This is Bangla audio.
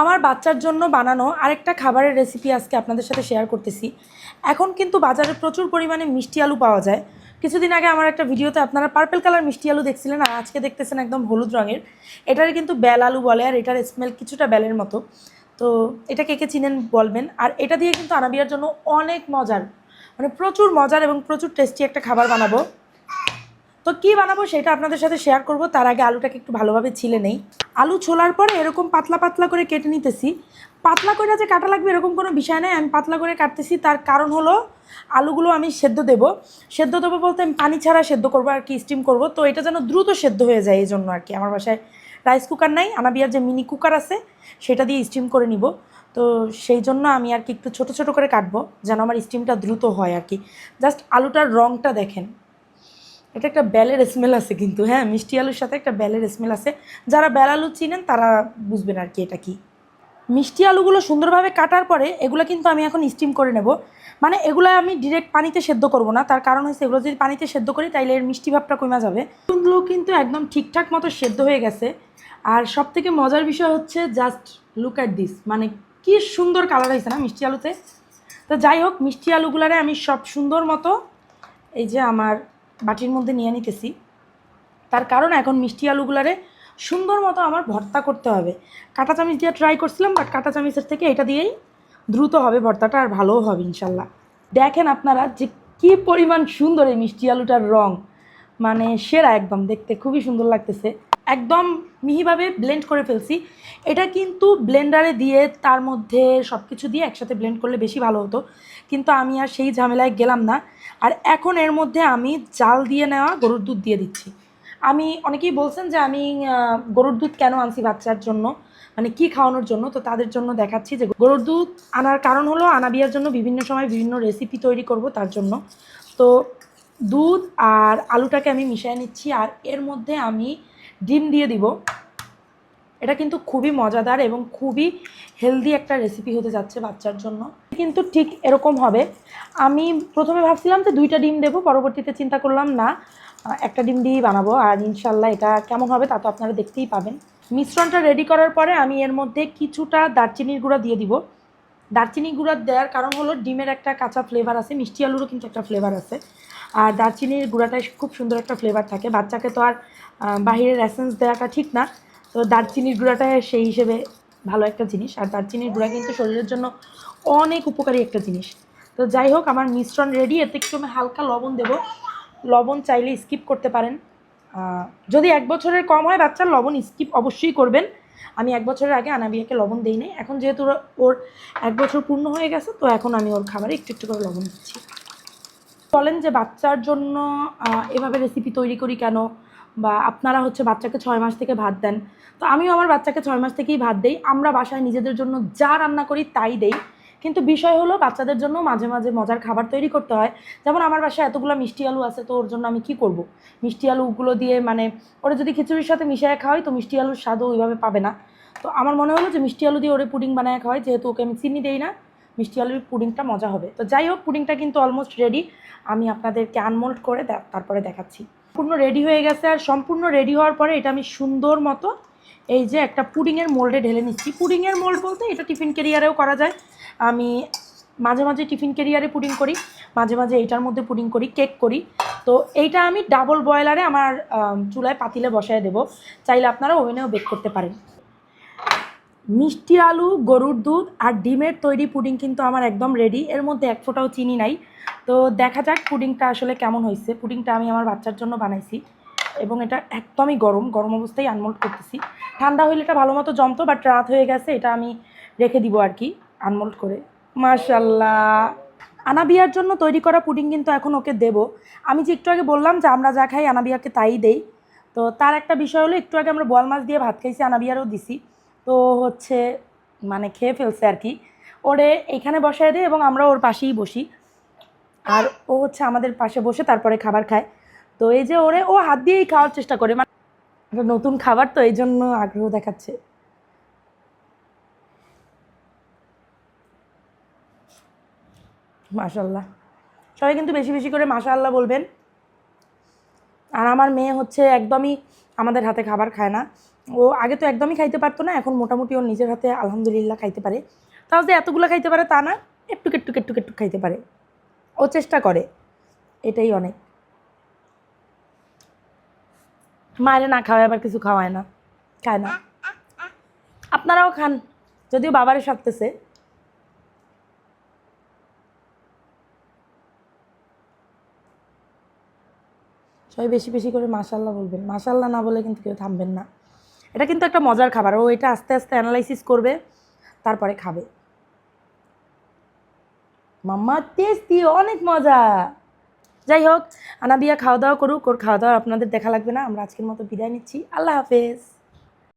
আমার বাচ্চার জন্য বানানো আরেকটা খাবারের রেসিপি আজকে আপনাদের সাথে শেয়ার করতেছি। এখন কিন্তু বাজারে প্রচুর পরিমাণে মিষ্টি আলু পাওয়া যায়। কিছুদিন আগে আমার একটা ভিডিওতে আপনারা পার্পেল কালার মিষ্টি আলু দেখছিলেন, আর আজকে দেখতেছেন একদম হলুদ রঙের। এটার কিন্তু বেল আলু বলে, আর এটার স্মেল কিছুটা বেলের মতো। তো এটা কে কে চিনেন বলবেন। আর এটা দিয়ে কিন্তু আনাবিয়ার জন্য অনেক মজার মানে প্রচুর মজার এবং প্রচুর টেস্টি একটা খাবার বানাবো। তো কী বানাবো সেটা আপনাদের সাথে শেয়ার করব। তার আগে আলুটাকে একটু ভালোভাবে ছিলে নেই। আলু ছোলার পরে এরকম পাতলা পাতলা করে কেটে নিতেছি। পাতলা করে যে কাটা লাগবে এরকম কোনো বিষয় নেই, আমি পাতলা করে কাটতেছি। তার কারণ হলো আলুগুলো আমি সেদ্ধ দেব। সেদ্ধ দেবো বলতে আমি পানি ছাড়া সেদ্ধ করব আর কি স্টিম করব। তো এটা যেন দ্রুত সেদ্ধ হয়ে যায় এই জন্য আর কি। আমার বাসায় রাইস কুকার নাই, আনাবিয়ার যে মিনি কুকার আছে, সেটা দিয়ে স্টিম করে নিব। তো সেই জন্য আমি আর কি একটু ছোটো ছোটো করে কাটবো, যেন আমার স্টিমটা দ্রুত হয় আর কি। জাস্ট আলুটার রঙটা দেখেন। এটা একটা বেলের স্মেল আছে কিন্তু হ্যাঁ? মিষ্টি আলুর সাথে একটা বেলের স্মেল আছে। যারা বেল আলু চিনেন, তারা বুঝবেন আর কি এটা কি। মিষ্টি আলুগুলো সুন্দরভাবে কাটার পরে এগুলো কিন্তু আমি এখন স্টিম করে নেব। মানে এগুলো আমি ডিরেক্ট পানিতে সেদ্ধ করব না, তার কারণ হচ্ছে এগুলো যদি পানিতে সেদ্ধ করি, তাইলে এর মিষ্টি ভাবটা কমে যাবে। এগুলো কিন্তু একদম ঠিকঠাক মতো সেদ্ধ হয়ে গেছে। আর সব থেকে মজার বিষয় হচ্ছে জাস্ট লুক অ্যাট দিস মানে কি সুন্দর কালার হয়েছে না মিষ্টি আলুতে। তো যাই হোক, মিষ্টি আলুগুলারে আমি সব সুন্দর মতো, এই যে আমার বাটির মধ্যে নিয়ে নিতেছি। তার কারণ এখন মিষ্টি আলুগুলারে সুন্দর মতো আমার ভর্তা করতে হবে। কাঁটা চামিচ দিয়ে ট্রাই করছিলাম বাট কাঁটা চামিচের থেকে এটা দিয়েই দ্রুত হবে ভর্তাটা আর ভালোও হবে ইনশাল্লাহ। দেখেন আপনারা যে কী পরিমাণ সুন্দর এই মিষ্টি আলুটার রং। মানে সেরা একদম, দেখতে খুবই সুন্দর লাগতেছে। একদম মিহিভাবে ব্লেন্ড করে ফেলছি। এটা কিন্তু ব্লেন্ডারে দিয়ে তার মধ্যে সব কিছু দিয়ে একসাথে ব্লেন্ড করলে বেশি ভালো হতো। কিন্তু আমি আর সেই ঝামেলায় গেলাম না। আর এখন এর মধ্যে আমি জাল দিয়ে নেওয়া গরুর দুধ দিয়ে দিচ্ছি। আমি, অনেকেই বলছেন যে আমি গরুর দুধ কেন আনছি বাচ্চার জন্য? মানে কি খাওয়ানোর জন্য? তো তাদের জন্য দেখাচ্ছি যে গরুর দুধ আনার কারণ হলো আনাবিয়ার জন্য বিভিন্ন সময় বিভিন্ন রেসিপি তৈরি করব তার জন্য। তো দুধ আর আলুটাকে আমি মিশিয়ে নিচ্ছি। আর এর মধ্যে আমি ডিম দিয়ে দিব। এটা কিন্তু খুবই মজাদার এবং খুবই হেলদি একটা রেসিপি হতে যাচ্ছে বাচ্চার জন্য। কিন্তু ঠিক এরকম হবে। আমি প্রথমে ভাবছিলাম যে দুইটা ডিম দেবো, পরবর্তীতে চিন্তা করলাম, না, একটা ডিম দিয়েই বানাবো। আর ইনশাল্লাহ এটা কেমন হবে তা তো আপনারা দেখতেই পাবেন। মিশ্রণটা রেডি করার পরে আমি এর মধ্যে কিছুটা দারচিনির গুঁড়া দিয়ে দিব। দারচিনি গুঁড়া দেওয়ার কারণ হলো ডিমের একটা কাঁচা ফ্লেভার আছে, মিষ্টি আলুরও কিন্তু একটা ফ্লেভার আছে। আর দারচিনির গুঁড়াটায় খুব সুন্দর একটা ফ্লেভার থাকে। বাচ্চাকে তো আর বাহিরের এসেন্স দেওয়াটা ঠিক না। তো দারচিনির গুঁড়াটা সেই হিসেবে ভালো একটা জিনিস। আর দারচিনির গুঁড়া কিন্তু শরীরের জন্য অনেক উপকারী একটা জিনিস। তো যাই হোক, আমার মিশ্রণ রেডি এতে একটু আমি হালকা লবণ দেবো। লবণ চাইলে স্কিপ করতে পারেন। যদি এক বছরের কম হয়, বাচ্চার লবণ স্কিপ অবশ্যই করবেন। আমি এক বছরের আগে আনাবিয়াকে লবণ দিই নাই। এখন যেহেতু ওর এক বছর পূর্ণ হয়ে গেছে, তো এখন আমি ওর খাবারে একটু একটু করে লবণ দিচ্ছি। বলেন যে বাচ্চার জন্য এভাবে রেসিপি তৈরি করি কেন? বা আপনারা হচ্ছে বাচ্চাকে ছয় মাস থেকে ভাত দেন। তো আমিও আমার বাচ্চাকে ছয় মাস থেকেই ভাত দেই। আমরা বাসায় নিজেদের জন্য যা রান্না করি তাই দেই। কিন্তু বিষয় হলো বাচ্চাদের জন্য মাঝে মাঝে মজার খাবার তৈরি করতে হয়। যেমন আমার বাসায় এতগুলো মিষ্টি আলু আছে, তো ওর জন্য আমি কি করব? মিষ্টি আলুগুলো দিয়ে মানে ওরা যদি খিচুড়ির সাথে মিশিয়ে খাওয়াই তো মিষ্টি আলুর স্বাদও ওইভাবে পাবে না। তো আমার মনে হলো যে মিষ্টি আলু দিয়ে ওরে পুডিং বানায় খাওয়াই, যেহেতু ওকে আমি চিনি দেই না, মিষ্টি আলুর পুডিংটা মজা হবে। তো যাই হোক, পুডিংটা কিন্তু অলমোস্ট রেডি আমি আপনাদেরকে আনমোল্ড করে তারপরে দেখাচ্ছি। সম্পূর্ণ রেডি হয়ে গেছে আর সম্পূর্ণ রেডি হওয়ার পরে এটা আমি সুন্দর মতো এই যে একটা পুডিংয়ের মোল্ডে ঢেলে নিচ্ছি। পুডিংয়ের মোল্ড বলতে এটা টিফিন কেরিয়ারেও করা যায়। আমি মাঝে মাঝে টিফিন কেরিয়ারে পুডিং করি, মাঝে মাঝে এইটার মধ্যে পুডিং করি, কেক করি। তো এইটা আমি ডাবল বয়লারে আমার চুলায় পাতিলে বসায় দেব। চাইলে আপনারা ওভেনেও বেক করতে পারেন। মিষ্টি আলু, গরুর দুধ আর ডিমের তৈরি পুডিং কিন্তু আমার একদম রেডি এর মধ্যে এক ফোঁটাও চিনি নাই। তো দেখা যাক পুডিংটা আসলে কেমন হয়েছে পুডিংটা আমি আমার বাচ্চার জন্য বানাইছি এবং এটা একদমই গরম গরম অবস্থায় আনমোল্ড করতেছি। ঠান্ডা হইলে এটা ভালো মতো জমতো বাট রাত হয়ে গেছে, এটা আমি রেখে দিব আর কি আনমোল্ড করে। মাশাল্লাহ আনাবিয়ার জন্য তৈরি করা পুডিং কিন্তু এখন ওকে দেব। আমি যে একটু আগে বললাম যে আমরা যা খাই আনাবিয়াকে তাই দেই। তো তার একটা বিষয় হলো, একটু আগে আমরা বল মাছ দিয়ে ভাত খাইছি, আনাবিয়ারও দিছি। তো হচ্ছে মানে খেয়ে ফেলছে আর কি। ওরে এখানে বসায় দেয় এবং আমরা ওর পাশেই বসি। আর ও হচ্ছে আমাদের পাশে বসে তারপরে খাবার খায়। তো এই যে ওরে ও হাত দিয়েই খাওয়ার চেষ্টা করে। মানে নতুন খাবার তো এই জন্য আগ্রহ দেখাচ্ছে। মাশাল্লাহ সবাই কিন্তু বেশি বেশি করে মাশাল্লাহ বলবেন। আর আমার মেয়ে হচ্ছে একদমই আমাদের হাতে খাবার খায় না। ও আগে তো একদমই খাইতে পারতো না, এখন মোটামুটি ওর নিজের হাতে আলহামদুলিল্লাহ খাইতে পারে। তাও যে এতগুলো খাইতে পারে তা না, একটু একটু একটু একটু খাইতে পারে। ও চেষ্টা করে, এটাই অনেক। মায়ের না খাওয়ায়, আবার কিছু খাওয়ায় না, খায় না। আপনারাও খান, যদিও বাবারে সারতেছে। সবাই বেশি বেশি করে মাশাল্লাহ বলবেন। মাশাল্লাহ না বলে কিন্তু কেউ থামবেন না। এটা কিন্তু একটা মজার খাবার। ও এটা আস্তে আস্তে অ্যানালাইসিস করবে, তারপরে খাবে। মাম্মা টেস্টি অনেক মজা। যাই হোক, আনাবিয়া খাওয়া দাওয়া করুক, ওর খাওয়া দাওয়া আপনাদের দেখা লাগবে না। আমরা আজকের মতো বিদায় নিচ্ছি। আল্লাহ হাফেজ।